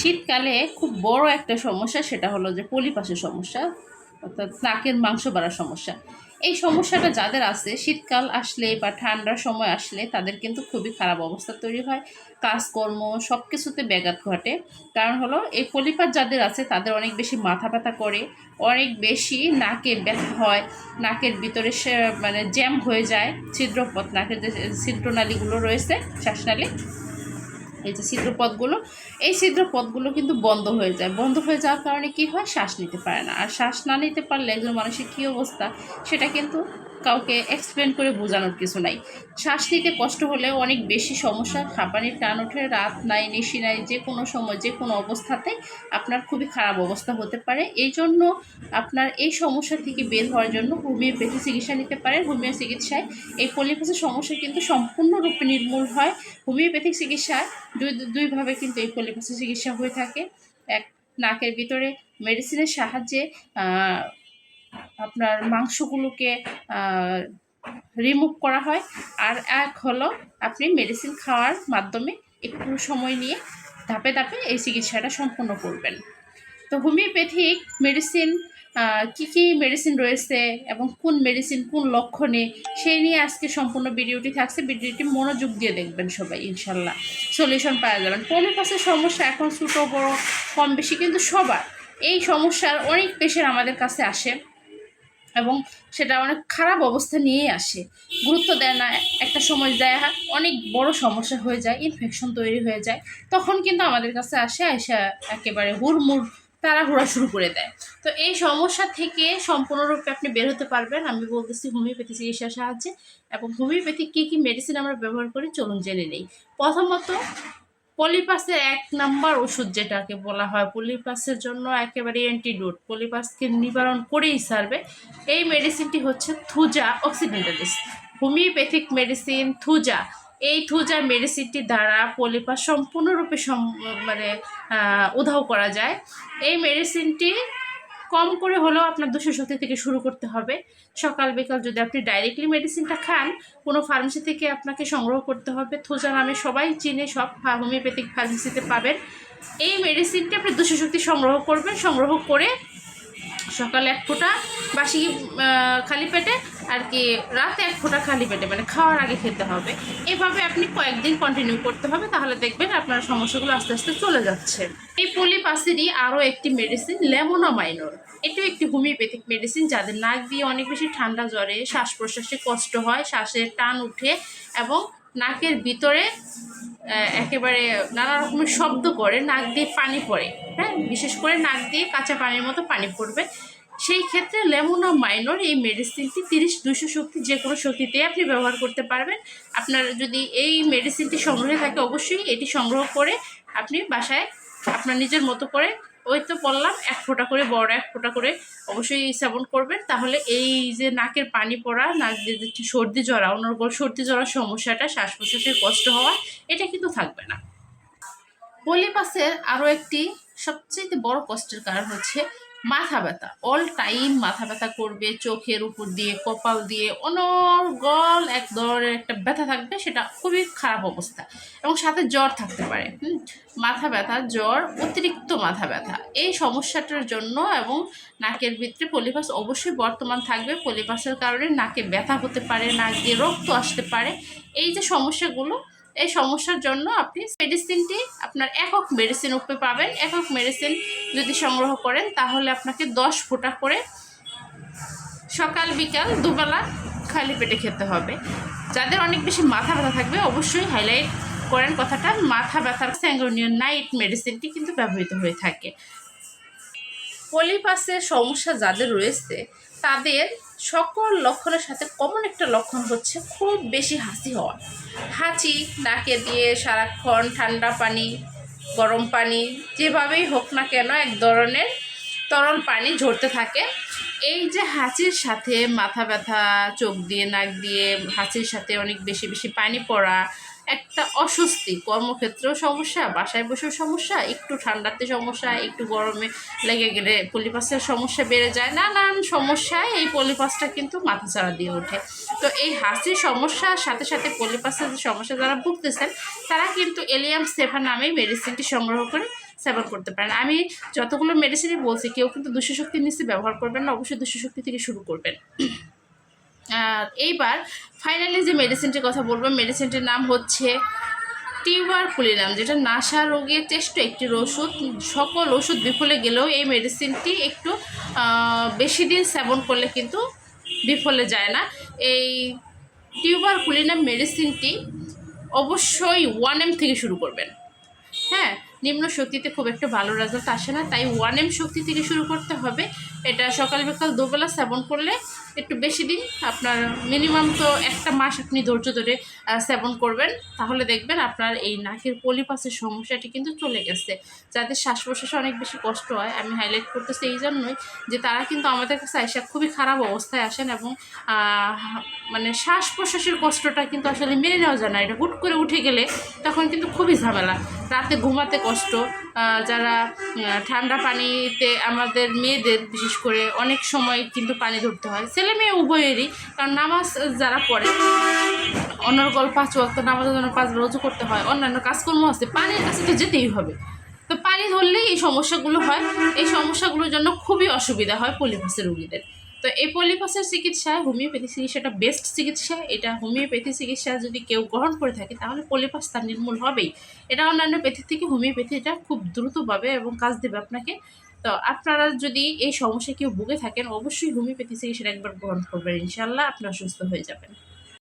শীতকালে খুব বড় একটা সমস্যা সেটা হলো যে পলিপাসের সমস্যা, অর্থাৎ নাকের মাংস বাড়ার সমস্যা। এই সমস্যাটা যাদের আছে, শীতকাল আসলে বা ঠান্ডার সময় আসলে তাদের কিন্তু খুবই খারাপ অবস্থা তৈরি হয়। কাজকর্ম সব কিছুতে ব্যাঘাত ঘটে। কারণ হলো, এই পলিপাস যাদের আছে, তাদের অনেক বেশি মাথা ব্যথা করে, অনেক বেশি নাকে ব্যথা হয়, নাকের ভিতরে সে মানে জ্যাম হয়ে যায়, ছিদ্রপথ, নাকের যে ছিদ্রনালীগুলো রয়েছে, শ্বাসনালী। এই যে ছিদ্র পথগুলো এই ছিদ্র পথগুলো কিন্তু বন্ধ হয়ে যায়। বন্ধ হয়ে যাওয়ার কারণে কি হয়? শ্বাস নিতে পারে না। আর শ্বাস না নিতে পারলে একজন মানুষের কী অবস্থা? সেটা কিন্তু কাউকে এক্সপ্লেন করে বোঝানোর কিছু নাই। শ্বাস নিতে কষ্ট হলেও অনেক বেশি সমস্যা। হাঁপানির টান ওঠে রাত নাই, নিশি নাই, যে কোনো সময়, যে কোনো অবস্থাতে আপনার খুবই খারাপ অবস্থা হতে পারে। এই জন্য আপনার এই সমস্যা থেকে বের হওয়ার জন্য হোমিওপ্যাথি চিকিৎসা নিতে পারেন। হোমিও চিকিৎসায় এই পলিপাসের সমস্যা কিন্তু সম্পূর্ণরূপে নির্মূল হয়। হোমিওপ্যাথিক চিকিৎসায় দুই, দুইভাবে কিন্তু এই পলিপাসের চিকিৎসা হয়ে থাকে। এক, নাকের ভিতরে মেডিসিনের সাহায্যে আপনার মাংসগুলোকে রিমুভ করা হয়। আর এক হলো আপনি মেডিসিন খাওয়ার মাধ্যমে একটু সময় নিয়ে ধাপে ধাপে এই চিকিৎসাটা সম্পন্ন করবেন। তো হোমিওপ্যাথিক মেডিসিন কি কি মেডিসিন রয়েছে এবং কোন মেডিসিন কোন লক্ষণে, সেই নিয়ে আজকে সম্পূর্ণ ভিডিওটি থাকছে। ভিডিওটি মনোযোগ দিয়ে দেখবেন সবাই, ইনশাল্লাহ। সলিউশন পাওয়া যাবেন পলিপাসের সমস্যা এখন ছোটো, বড়, কম বেশি, কিন্তু সবার এই সমস্যার অনেক পেশেন্ট আমাদের কাছে আসে। এবং সেটা অনেক খারাপ অবস্থা নিয়েই আসে। গুরুত্ব দেয় না, একটা সময় দেয়, অনেক বড় সমস্যা হয়ে যায় ইনফেকশন তৈরি হয়ে যায়, তখন কিন্তু আমাদের কাছে আসে, এসে একেবারে হুড়মুড়, তাড়াহুড়া শুরু করে দেয়। তো এই সমস্যা থেকে সম্পূর্ণরূপে আপনি বের হতে পারবেন। আমি বলতেছি হোমিওপ্যাথি চিকিৎসার সাহায্যে এবং হোমিওপ্যাথি কী কী মেডিসিন আমরা ব্যবহার করি, চলুন জেনে নেই। প্রথমত পলিপাসের এক নাম্বার ওষুধ যেটাকে বলা হয়, পলিপাসের জন্য একেবারে অ্যান্টিডোট পলিপাসকে নিবারণ করেই সারবে। এই মেডিসিনটি হচ্ছে thuja occidentalis homeopathic medicine thuja. এই থুজা মেডিসিনটি দ্বারা পলিপাস সম্পূর্ণরূপে সম মানে উধাও করা যায়। এই মেডিসিনটি কম করে হলেও আপনার দুশো শক্তি থেকে শুরু করতে হবে। সকাল, বিকাল যদি আপনি ডাইরেক্টলি মেডিসিনটা খান, কোনো ফার্মেসি থেকে আপনাকে সংগ্রহ করতে হবে। থোজা নামে সবাই চিনে, সব হোমিওপ্যাথিক ফার্মেসিতে পাবেন। এই মেডিসিনটি আপনি দুশো শক্তি সংগ্রহ করবেন। সংগ্রহ করে সকালে এক ফোঁটা বাসি খালি পেটে আর কি, রাতে এক ফোঁটা খালি পেটে মানে খাওয়ার আগে খেতে হবে। এভাবে আপনি কয়েকদিন কন্টিনিউ করতে হবে, তাহলে দেখবেন আপনার সমস্যাগুলো আস্তে আস্তে চলে যাচ্ছে। এই পলিপাসেরই আরও একটি মেডিসিন লেমোনামাইনর। এটিও একটি হোমিওপ্যাথিক মেডিসিন যাদের নাক দিয়ে অনেক বেশি ঠান্ডা জ্বরে শ্বাস প্রশ্বাসে কষ্ট হয়, শ্বাসের টান উঠে এবং নাকের ভিতরে একেবারে নানা রকমের শব্দ করে, নাক দিয়ে পানি পড়ে। হ্যাঁ বিশেষ করে নাক দিয়ে কাঁচা পানির মতো পানি পড়বে। সেই ক্ষেত্রে লেমোনা মাইনর এই মেডিসিনটি তিরিশ দুশো শক্তি যে কোনো শক্তিতে আপনি ব্যবহার করতে পারবেন। আপনার যদি এই মেডিসিনটি সংগ্রহে থাকে, অবশ্যই এটি সংগ্রহ করে আপনি বাসায় আপনার নিজের মতো করে ওই তো বললাম, এক ফোঁটা করে বড় এক ফোঁটা করে অবশ্যই সেবন করবেন। তাহলে এই যে নাকের পানি পড়া, নাক সর্দি জরা, অনর্গল সর্দি জরার সমস্যাটা শ্বাস প্রশ্বাসের কষ্ট হওয়া, এটা কিন্তু থাকবে না। পলিপাসের আরও একটি সবচেয়ে বড় কষ্টের কারণ হচ্ছে মাথা ব্যথা। অল টাইম মাথা ব্যথা করবে, চোখের উপর দিয়ে, কপাল দিয়ে, অনর্গল এক ধরনের একটা ব্যথা থাকবে, সেটা খুবই খারাপ অবস্থা। এবং সাথে জ্বর থাকতে পারে। মাথা ব্যথা, জ্বর, অতিরিক্ত মাথা ব্যথা। এই সমস্যাটার জন্য এবং নাকের ভিতরে পলিপাস অবশ্যই বর্তমান থাকবে। পলিপাসের কারণে নাকে ব্যথা হতে পারে নাক দিয়ে রক্ত আসতে পারে। এই যে সমস্যাগুলো এই সমস্যার জন্য আপনি মেডিসিনটি আপনার একক মেডিসিন উপরে পাবেন। একক মেডিসিন যদি সংগ্রহ করেন, তাহলে আপনাকে দশ ফোঁটা করে সকাল, বিকাল দুবেলা খালি পেটে খেতে হবে। যাদের অনেক বেশি মাথা ব্যথা থাকবে, অবশ্যই হাইলাইট করেন কথাটা। মাথা ব্যথার স্যাঙ্গোনিয়ন নাইট মেডিসিনটি কিন্তু ব্যবহৃত হয়ে থাকে। পলিপাসের সমস্যা যাদের রয়েছে, তাদের সকল লক্ষণের সাথে কমন একটা লক্ষণ হচ্ছে খুব বেশি হাসি হওয়া। হাঁচি, নাকে দিয়ে সারাক্ষণ ঠান্ডা পানি, গরম পানি, যেভাবেই হোক না কেন এক ধরনের তরল পানি ঝরতে থাকে। এই যে হাঁচির সাথে মাথা ব্যথা, চোখ দিয়ে, নাক দিয়ে, হাঁচির সাথে অনেক বেশি বেশি পানি পড়া একটা অস্বস্তি। কর্মক্ষেত্রেও সমস্যা, বাসায় বসেও সমস্যা, একটু ঠান্ডাতে সমস্যা, একটু গরমে লেগে গেলে পলিপাসের সমস্যা বেড়ে যায়। নানান সমস্যায় এই পলিপাসটা কিন্তু মাথাচাড়া দিয়ে ওঠে। তো এই হাসির সমস্যার সাথে সাথে পলিপাসের যে সমস্যা যারা ভুগতেছেন, তারা কিন্তু এলিয়াম সেফা নামে মেডিসিনটি সংগ্রহ করে সেবন করতে পারেন। আমি যতগুলো মেডিসিনই বলছি, কেউ কিন্তু দুশো শক্তির নিচে ব্যবহার করবেন না, অবশ্যই দুশো শক্তি থেকে শুরু করবেন। এইবার ফাইনালি যে মেডিসিনটির কথা বলব মেডিসিনটির নাম হচ্ছে টিউবার পুলিনাম যেটা নাসা রোগের চেষ্ট একটি ওষুধ। সকল ওষুধ বিফলে গেলেও এই মেডিসিনটি একটু বেশি দিন সেবন করলে কিন্তু বিফলে যায় না। এই টিউবার পুলিনাম মেডিসিনটি অবশ্যই ওয়ান এম থেকে শুরু করবেন। হ্যাঁ নিম্ন শক্তিতে খুব একটা ভালো রেজাল্ট আসে না, তাই ওয়ান এম শক্তি থেকে শুরু করতে হবে। এটা সকাল বিকাল দুবেলা সেবন করলে একটু বেশি দিন, আপনার মিনিমাম তো একটা মাস আপনি ধৈর্য ধরে সেবন করবেন। তাহলে দেখবেন আপনার এই নাকের পলিপাসের সমস্যাটি কিন্তু চলে গেছে। যাদের শ্বাস প্রশ্বাসে অনেক বেশি কষ্ট হয়, আমি হাইলাইট করতেছি এই জন্যই যে তারা কিন্তু আমাদের কাছে এসে খুবই খারাপ অবস্থায় আসেন এবং মানে শ্বাস প্রশ্বাসের কষ্টটা কিন্তু আসলে মেনে নেওয়া যায় না। এটা হুট করে উঠে গেলে তখন কিন্তু খুবই ঝামেলা। রাতে ঘুমাতে কষ্ট যারা ঠান্ডা পানিতে আমাদের মেয়েদের, বিশেষ করে অনেক সময় কিন্তু পানি ধরতে হয়। ছেলে মেয়ে উভয়েরই, কারণ নামাজ যারা পড়ে, অনর্গল পাঁচ ওয়াক্ত নামাজের জন্য পাঁচ রোজু করতে হয়, অন্যান্য কাজকর্ম আছে পানির কাছে তো যেতেই হবে। তো পানি ধরলেই এই সমস্যাগুলো হয়, এই সমস্যাগুলোর জন্য খুবই অসুবিধা হয় পলিপাসের রুগীদের। তো এই পলিপাসের চিকিৎসা, হোমিওপ্যাথি চিকিৎসাটা বেস্ট চিকিৎসা। এটা হোমিওপ্যাথি চিকিৎসা যদি কেউ গ্রহণ করে থাকে, তাহলে পলিপাস তার নির্মূল হবেই। এটা অন্যান্য প্যাথি থেকে হোমিওপ্যাথিটা খুব দ্রুতভাবে এবং কাজ দেবে আপনাকে। তো আপনারা যদি এই সমস্যা কেউ ভুগে থাকেন, অবশ্যই হোমিওপ্যাথি চিকিৎসাটা একবার গ্রহণ করবেন। ইনশাল্লাহ আপনারা সুস্থ হয়ে যাবেন।